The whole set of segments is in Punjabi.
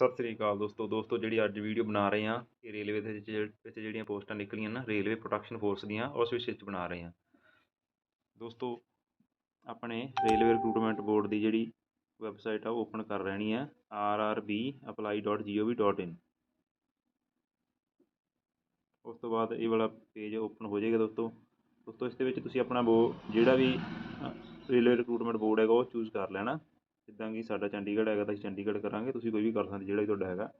ਸਤਿ ਸ੍ਰੀ ਅਕਾਲ ਦੋਸਤੋ। ਦੋਸਤੋ, ਜਿਹੜੀ ਅੱਜ ਵੀਡੀਓ ਬਣਾ ਰਹੇ ਹਾਂ ਕਿ ਰੇਲਵੇ ਦੇ ਵਿੱਚ ਵਿੱਚ ਜਿਹੜੀਆਂ ਪੋਸਟਾਂ ਨਿਕਲੀਆਂ ਨਾ, ਰੇਲਵੇ ਪ੍ਰੋਟੈਕਸ਼ਨ ਫੋਰਸ ਦੀਆਂ, ਉਸ ਵਿਸ਼ੇ 'ਚ ਬਣਾ ਰਹੇ ਹਾਂ। ਦੋਸਤੋ, ਆਪਣੇ ਰੇਲਵੇ ਰਿਕਰੂਟਮੈਂਟ ਬੋਰਡ ਦੀ ਜਿਹੜੀ ਵੈਬਸਾਈਟ ਆ, ਉਹ ਓਪਨ ਕਰ ਰਹਿਣੀ ਹੈ rrbapply.gov.in ਉਸ ਤੋਂ ਬਾਅਦ ਇਹ ਵਾਲਾ ਪੇਜ ਓਪਨ ਹੋ ਜਾਏਗਾ ਦੋਸਤੋ। ਦੋਸਤੋ, ਇਸ ਦੇ ਵਿੱਚ ਤੁਸੀਂ ਆਪਣਾ ਬੋ ਜਿਹੜਾ ਵੀ ਰੇਲਵੇ ਰਿਕਰੂਟਮੈਂਟ ਬੋਰਡ ਹੈਗਾ, ਉਹ ਚੂਜ਼ ਕਰ ਲੈਣਾ। ਜਿੱਦਾਂ ਕਿ ਸਾਡਾ ਚੰਡੀਗੜ੍ਹ ਹੈਗਾ ਤਾਂ ਅਸੀਂ ਚੰਡੀਗੜ੍ਹ ਕਰਾਂਗੇ, ਤੁਸੀਂ ਕੋਈ ਵੀ ਕਰ ਸਕਦੇ, ਜਿਹੜਾ ਵੀ ਤੁਹਾਡਾ ਹੈਗਾ।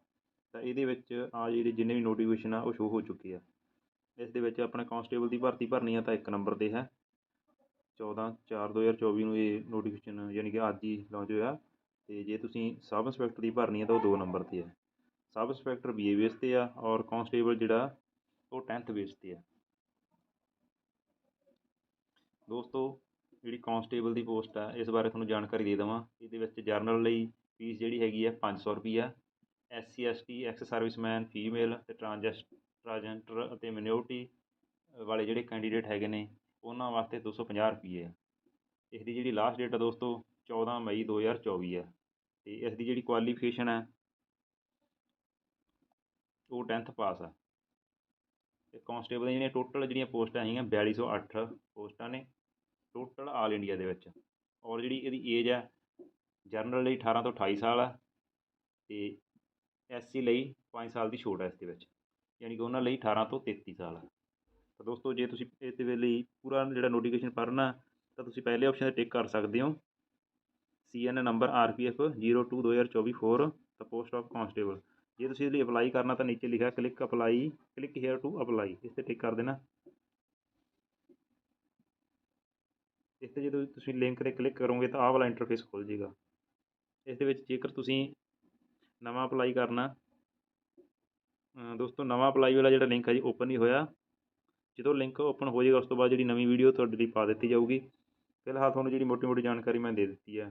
ਤਾਂ ਇਹਦੇ ਵਿੱਚ ਆ ਜਿਹੜੀ ਜਿੰਨੇ ਵੀ ਨੋਟੀਫਿਕੇਸ਼ਨ ਆ, ਉਹ ਸ਼ੋ ਹੋ ਚੁੱਕੇ ਆ। ਇਸ ਦੇ ਵਿੱਚ ਆਪਣਾ ਕੋਂਸਟੇਬਲ ਦੀ ਭਰਤੀ ਭਰਨੀ ਆ ਤਾਂ ਇੱਕ ਨੰਬਰ 'ਤੇ ਹੈ। 14 4 2024 ਨੂੰ ਇਹ ਨੋਟੀਫਿਕੇਸ਼ਨ ਯਾਨੀ ਕਿ ਅੱਜ ਹੀ ਲਾਂਚ ਹੋਇਆ। ਅਤੇ ਜੇ ਤੁਸੀਂ ਸਬ ਇੰਸਪੈਕਟਰ ਦੀ ਭਰਨੀ ਆ ਤਾਂ ਉਹ ਦੋ ਨੰਬਰ 'ਤੇ ਹੈ sub inspector B A base 'ਤੇ ਆ ਔਰ ਕੋਂਸਟੇਬਲ ਜਿਹੜਾ, ਉਹ ਟੈਂਥ ਬੇਸ 'ਤੇ ਆ। ਦੋਸਤੋ ਜਿਹੜੀ ਕੋਂਸਟੇਬਲ ਦੀ ਪੋਸਟ ਆ, ਇਸ ਬਾਰੇ ਤੁਹਾਨੂੰ ਜਾਣਕਾਰੀ ਦੇ ਦੇਵਾਂ। ਇਹਦੇ ਵਿੱਚ ਜਰਨਲ ਲਈ ਫੀਸ ਜਿਹੜੀ ਹੈਗੀ ਹੈ ਪੰਜ ਸੌ ਰੁਪਈਆ S C S T ex servicemen female ਅਤੇ ਟਰਾਂਜੈਸ ਟਰਾਂਜੈਂਟਰ ਅਤੇ ਮਿਨੋਰਟੀ ਵਾਲੇ ਜਿਹੜੇ ਕੈਂਡੀਡੇਟ ਹੈਗੇ ਨੇ, ਉਹਨਾਂ ਵਾਸਤੇ ਦੋ ਸੌ ਪੰਜਾਹ ਰੁਪਈਏ ਆ। ਇਸ ਦੀ ਜਿਹੜੀ ਲਾਸਟ ਡੇਟ ਆ ਦੋਸਤੋ ਚੌਦ੍ਹਾਂ ਮਈ ਦੋ ਹਜ਼ਾਰ ਚੌਵੀ ਆ। ਅਤੇ ਇਸ ਦੀ ਜਿਹੜੀ ਕੁਆਲੀਫਿਕੇਸ਼ਨ ਹੈ ਉਹ ਟੈਂਥ ਪਾਸ ਆ। ਅਤੇ ਕੋਂਸਟੇਬਲ ਦੀਆਂ ਜਿਹੜੀਆਂ ਟੋਟਲ ਜਿਹੜੀਆਂ ਪੋਸਟਾਂ ਹੈਗੀਆਂ, ਬਿਆਲੀ ਸੌ ਅੱਠ ਪੋਸਟਾਂ ਨੇ। ਟੋਟਲ ਆਲ ਇੰਡੀਆ ਦੇ ਵਿੱਚ। ਔਰ ਜਿਹੜੀ ਇਹਦੀ ਏਜ ਹੈ ਜਨਰਲ ਲਈ ਅਠਾਰਾਂ ਤੋਂ ਅਠਾਈ ਸਾਲ ਆ ਅਤੇ ਐਸ ਸੀ ਲਈ ਪੰਜ ਸਾਲ ਦੀ ਛੋਟ ਹੈ ਇਸ ਦੇ ਵਿੱਚ। ਯਾਨੀ ਕਿ ਉਹਨਾਂ ਲਈ ਅਠਾਰਾਂ ਤੋਂ ਤੇਤੀ ਸਾਲ ਆ। ਤਾਂ ਦੋਸਤੋ, ਜੇ ਤੁਸੀਂ ਇਹਦੇ ਲਈ ਪੂਰਾ ਜਿਹੜਾ ਨੋਟੀਫਿਕੇਸ਼ਨ ਪੜ੍ਹਨਾ, ਤਾਂ ਤੁਸੀਂ ਪਹਿਲੇ ਆਪਸ਼ਨ 'ਤੇ ਟਿਕ ਕਰ ਸਕਦੇ ਹੋ। C N number R P F zero two ਦੋ ਹਜ਼ਾਰ ਚੌਵੀ for the post of constable ਜੇ ਤੁਸੀਂ ਇਹਦੇ ਲਈ ਅਪਲਾਈ ਕਰਨਾ ਤਾਂ ਨੀਚੇ ਲਿਖਿਆ click apply click here to apply ਇਸ 'ਤੇ ਟਿਕ ਕਰ ਦੇਣਾ। ਇਸ 'ਤੇ ਜਦੋਂ ਤੁਸੀਂ ਲਿੰਕ 'ਤੇ ਕਲਿੱਕ ਕਰੋਗੇ ਤਾਂ ਆਹ ਵਾਲਾ ਇੰਟਰਫੇਸ ਖੁੱਲ੍ਹ ਜਾਏਗਾ। ਇਸ ਦੇ ਵਿੱਚ ਜੇਕਰ ਤੁਸੀਂ ਨਵਾਂ ਅਪਲਾਈ ਕਰਨਾ ਦੋਸਤੋ ਨਵਾਂ ਅਪਲਾਈ ਵਾਲਾ ਜਿਹੜਾ ਲਿੰਕ ਹੈ ਜੀ ਓਪਨ ਨਹੀਂ ਹੋਇਆ। ਜਦੋਂ ਲਿੰਕ ਓਪਨ ਹੋ ਜਾਏਗਾ, ਉਸ ਤੋਂ ਬਾਅਦ ਜਿਹੜੀ ਨਵੀਂ ਵੀਡੀਓ ਤੁਹਾਡੇ ਲਈ ਪਾ ਦਿੱਤੀ ਜਾਊਗੀ। ਫਿਲਹਾਲ ਤੁਹਾਨੂੰ ਜਿਹੜੀ ਮੋਟੀ ਮੋਟੀ ਜਾਣਕਾਰੀ ਮੈਂ ਦੇ ਦਿੱਤੀ ਹੈ